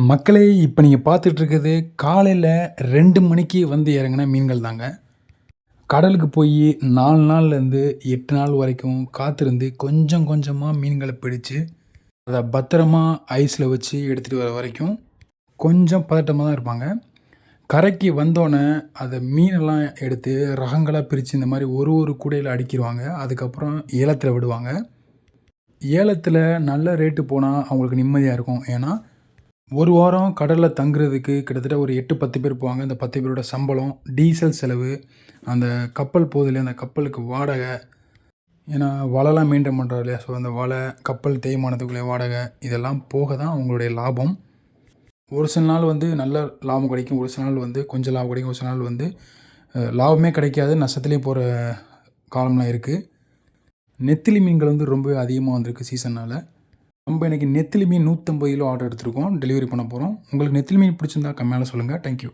மக்களே இப்போ நீங்கள் பார்த்துட்ருக்குது காலையில் ரெண்டு மணிக்கு வந்து இறங்குன மீன்கள் தாங்க. கடலுக்கு போய் நாலு நாள்லேருந்து எட்டு நாள் வரைக்கும் காத்திருந்து கொஞ்சம் கொஞ்சமாக மீன்களை பிடிச்சு அதை பத்திரமா ஐஸில் வச்சு எடுத்துகிட்டு வர வரைக்கும் கொஞ்சம் பதட்டமாக தான் இருப்பாங்க. கரைக்கு வந்தோடனே அதை மீனெல்லாம் எடுத்து ரகங்களாக பிரித்து இந்த மாதிரி ஒரு ஒரு கூடையில் அடுக்கிடுவாங்க. அதுக்கப்புறம் ஏலத்தில் விடுவாங்க. ஏலத்தில் நல்ல ரேட்டு போனால் அவங்களுக்கு நிம்மதியாக இருக்கும். ஏன்னா ஒரு வாரம் கடலில் தங்குறதுக்கு கிட்டத்தட்ட ஒரு எட்டு பத்து பேர் போவாங்க. அந்த பத்து பேரோட சம்பளம் டீசல் செலவு அந்த கப்பல் போதில் அந்த கப்பலுக்கு வாடகை. ஏன்னா வலைலாம் மெயின்டைன் பண்ணுறாரு இல்லையா? ஸோ அந்த வலை கப்பல் தேய்மானத்துக்குள்ளே வாடகை இதெல்லாம் போக தான் அவங்களுடைய லாபம். ஒரு சில நாள் வந்து நல்ல லாபம் கிடைக்கும். ஒரு சில நாள் வந்து கொஞ்சம் லாபம் கிடைக்கும். ஒரு சில நாள் வந்து லாபமே கிடைக்காது. நஷ்டத்துலேயே போகிற காலம்லாம் இருக்குது நெத்திலி மீன்கள் வந்து ரொம்ப அதிகமாக வந்திருக்கு சீசனால் நம்ம இன்றைக்கி நெத்திலி மீன் நூற்றம்பது கிலோ ஆர்டர் எடுத்திருக்கோம். டெலிவரி பண்ண போகிறோம் உங்களுக்கு நெத்திலி மீன் பிடிச்சிருந்தா கம்மியால் சொல்லுங்கள் தேங்க்யூ